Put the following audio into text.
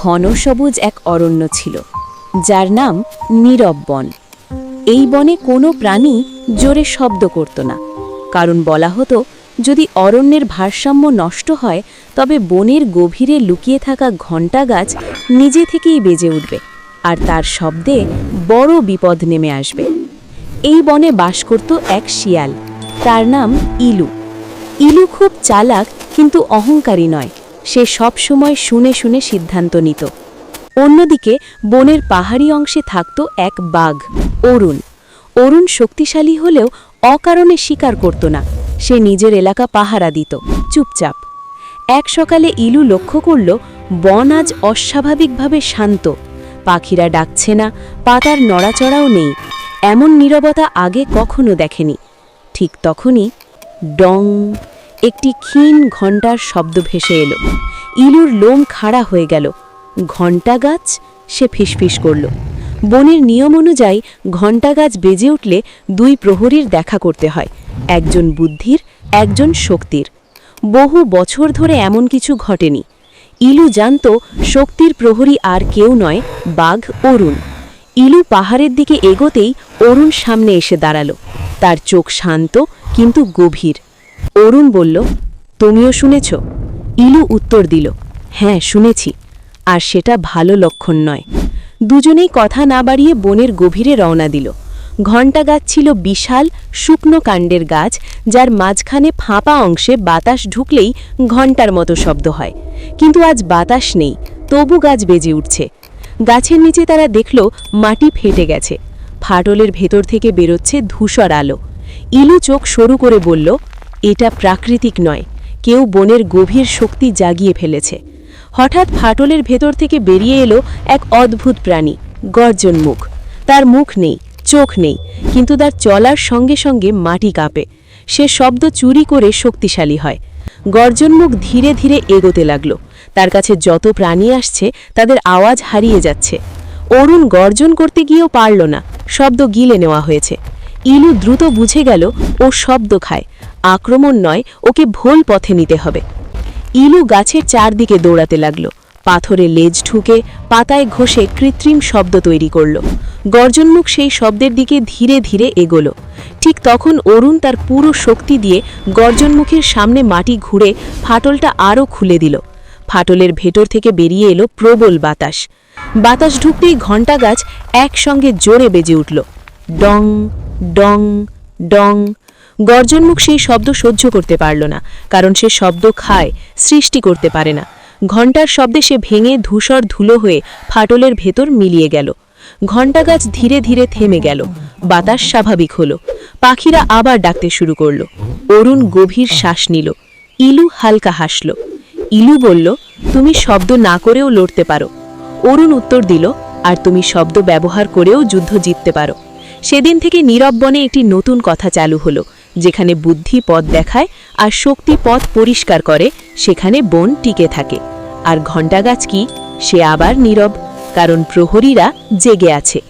ঘন সবুজ এক অরণ্য ছিল, যার নাম নীরব বন। এই বনে কোনো প্রাণী জোরে শব্দ করত না, কারণ বলা হতো, যদি অরণ্যের ভারসাম্য নষ্ট হয়, তবে বনের গভীরে লুকিয়ে থাকা ঘণ্টা গাছ নিজে থেকেই বেজে উঠবে, আর তার শব্দে বড় বিপদ নেমে আসবে। এই বনে বাস করত এক শিয়াল, তার নাম ইলু। ইলু খুব চালাক, কিন্তু অহংকারী নয়। সে সব সময় শুনে শুনে সিদ্ধান্ত নিত। অন্যদিকে, বনের পাহাড়ি অংশে থাকত এক বাঘ, অরুণ। অরুণ শক্তিশালী হলেও অকারণে শিকার করত না। সে নিজের এলাকা পাহারা দিত। চুপচাপ। এক সকালে ইলু লক্ষ্য করল, বন আজ অস্বাভাবিকভাবে শান্ত। পাখিরা ডাকছে না, পাতার নড়াচড়াও নেই। এমন নীরবতা আগে কখনো দেখেনি। ঠিক তখনই ডং একটি ক্ষীণ ঘণ্টার শব্দ ভেসে এলো। ইলুর লোম খাড়া হয়ে গেল। ঘণ্টা গাছ? সে ফিসফিস করল। বনের নিয়ম অনুযায়ী ঘণ্টা গাছ বেজে উঠলে দুই প্রহরীর দেখা করতে হয়, একজন বুদ্ধির, একজন শক্তির। বহু বছর ধরে এমন কিছু ঘটেনি। ইলু জানত শক্তির প্রহরী আর কেউ নয়, বাঘ, অরুণ। ইলু পাহাড়ের দিকে এগোতেই অরুণ সামনে এসে দাঁড়াল। তার চোখ শান্ত, কিন্তু গভীর। অরুণ বলল, তুমিও শুনেছ? ইলু উত্তর দিল হ্যাঁ শুনেছি, আর সেটা ভালো লক্ষণ নয়। দুজনেই কথা না বাড়িয়ে বনের গভীরে রওনা দিল। ঘণ্টা গাছ ছিল বিশাল, শুকনো কাণ্ডের গাছ, যার মাঝখানে ফাঁপা অংশে বাতাস ঢুকলেই ঘণ্টার মতো শব্দ হয়। কিন্তু আজ বাতাস নেই, তবু গাছ বেজে উঠছে। গাছের নিচে তারা দেখল, মাটি ফেটে গেছে। ফাটলের ভেতর থেকে বেরোচ্ছে ধূসর আলো। ইলু চোখ সরু করে বলল এটা প্রাকৃতিক নয়। কেউ বনের গভীর শক্তি জাগিয়ে ফেলেছে। হঠাৎ ফাটলের ভেতর থেকে বেরিয়ে এলো এক অদ্ভুত প্রাণী, গর্জন মুখ। তার মুখ নেই, চোখ নেই, কিন্তু তার চলার সঙ্গে সঙ্গে মাটি কাঁপে। সে শব্দ চুরি করে শক্তিশালী হয়। গর্জনমুখ ধীরে ধীরে এগোতে লাগল। তার কাছে যত প্রাণী আসছে, তাদের আওয়াজ হারিয়ে যাচ্ছে। অরুণ গর্জন করতে গিয়েও পারল না। শব্দ গিলে নেওয়া হয়েছে। ইলু দ্রুত বুঝে গেল, ও শব্দ খায়। আক্রমণ নয়, ওকে ভোল পথে নিতে হবে। ইলু গাছের চারদিকে দৌড়াতে লাগল। পাথরে লেজ ঠুকে পাতায় ঘষে কৃত্রিম শব্দ তৈরি করল। গর্জনমুখ সেই শব্দের দিকে ধীরে ধীরে এগোলো। ঠিক তখন অরুণ তার পুরো শক্তি দিয়ে গর্জনমুখের সামনে মাটি ঘুরে ফাটলটা আরও খুলে দিল। ফাটলের ভেতর থেকে বেরিয়ে এলো প্রবল বাতাস। বাতাস ঢুকতেই ঘণ্টা গাছ একসঙ্গে জোরে বেজে উঠল। ডং ডং ডং গর্জনমুখ সেই শব্দ সহ্য করতে পারল না, কারণ সে শব্দ খায়, সৃষ্টি করতে পারে না। ঘণ্টার শব্দে সে ভেঙে ধূসর ধুলো হয়ে ফাটলের ভেতর মিলিয়ে গেল। ঘণ্টা গাছ ধীরে ধীরে থেমে গেল। বাতাস স্বাভাবিক হলো। পাখিরা আবার ডাকতে শুরু করল। অরুণ গভীর শ্বাস নিল। ইলু হালকা হাসল। ইলু বলল, তুমি শব্দ না করেও লড়তে পারো। অরুণ উত্তর দিল, আর তুমি শব্দ ব্যবহার করেও যুদ্ধ জিততে পারো। সেদিন থেকে নীরব বনে একটি নতুন কথা চালু হলো। যেখানে বুদ্ধি পথ দেখায় আর শক্তি পথ পরিষ্কার করে, সেখানে বন টিকে থাকে। আর ঘণ্টাগাছ কি? সে আবার নীরব, কারণ প্রহরীরা জেগে আছে।